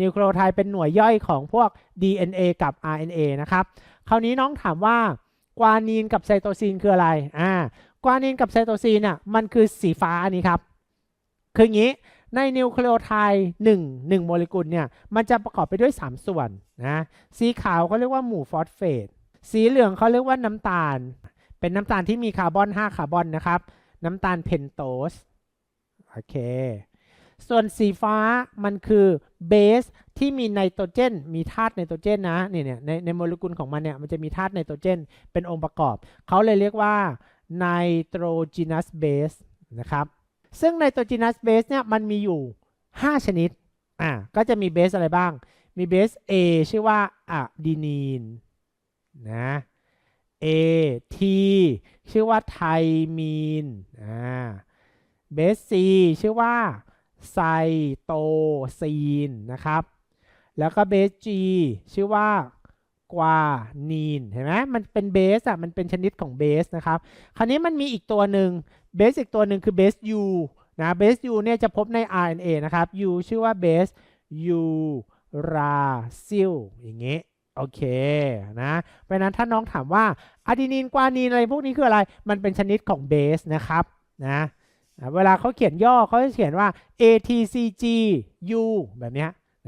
นิวเคลียโทด์เป็นหน่วยย่อยของพวก DNA กับ RNA นะครับ คราวนี้น้องถามว่ากวานีนกับไซโตซินคืออะไร อ่า กวานีนกับไซโตซินอะ มันคือสีฟ้าอันนี้ครับ คืออย่างนี้ ในนิวเคลียโทด์หนึ่งหนึ่งโมเลกุลเนี่ย มันจะประกอบไปด้วย 3 ส่วนนะ สีขาวเขาเรียกว่าหมู่ฟอสเฟต สีเหลืองเขาเรียกว่าน้ำตาล เป็นน้ำตาลที่มีคาร์บอน 5 คาร์บอนนะครับ น้ำตาลเพนโตส โอเค ส่วนสีฟ้ามันคือเบสที่มีไนโตรเจน มีธาตุไนโตรเจนนะเนี่ยเนี่ยในในโมเลกุลของมันเนี่ยมันจะมีธาตุไนโตรเจน เป็นองค์ประกอบ เขาเลยเรียกว่าไนโตรจีนัสเบสนะครับซึ่งไนโตรจีนัสเบสเนี่ยมันมีอยู่ 5 ชนิดอ่าก็จะมีเบสอะไรบ้าง มีเบส A ชื่อว่าอะดีนีนนะ A T ชื่อว่าไทมีนอ่าเบส C ชื่อว่า ไซโตซีนนะครับ แล้วก็เบส G ชื่อว่ากวานีนเห็นไหมมันเป็นเบสอะมันเป็นชนิดของเบสนะครับ คราวนี้มันมีอีกตัวหนึ่งเบสอีกตัวหนึ่งคือเบส U นะเบส U เนี่ยจะพบใน RNA นะครับ U ชื่อว่าเบส U ราซิลอย่างเงี้ยโอเคนะ เพราะนั้นถ้าน้องถามว่าอะดีนีนกวานีนอะไรพวกนี้คืออะไร มันเป็นชนิดของเบสนะครับนะ เวลาเขาเขียนย่อเขาจะเขียนว่า ATCG U แบบนี้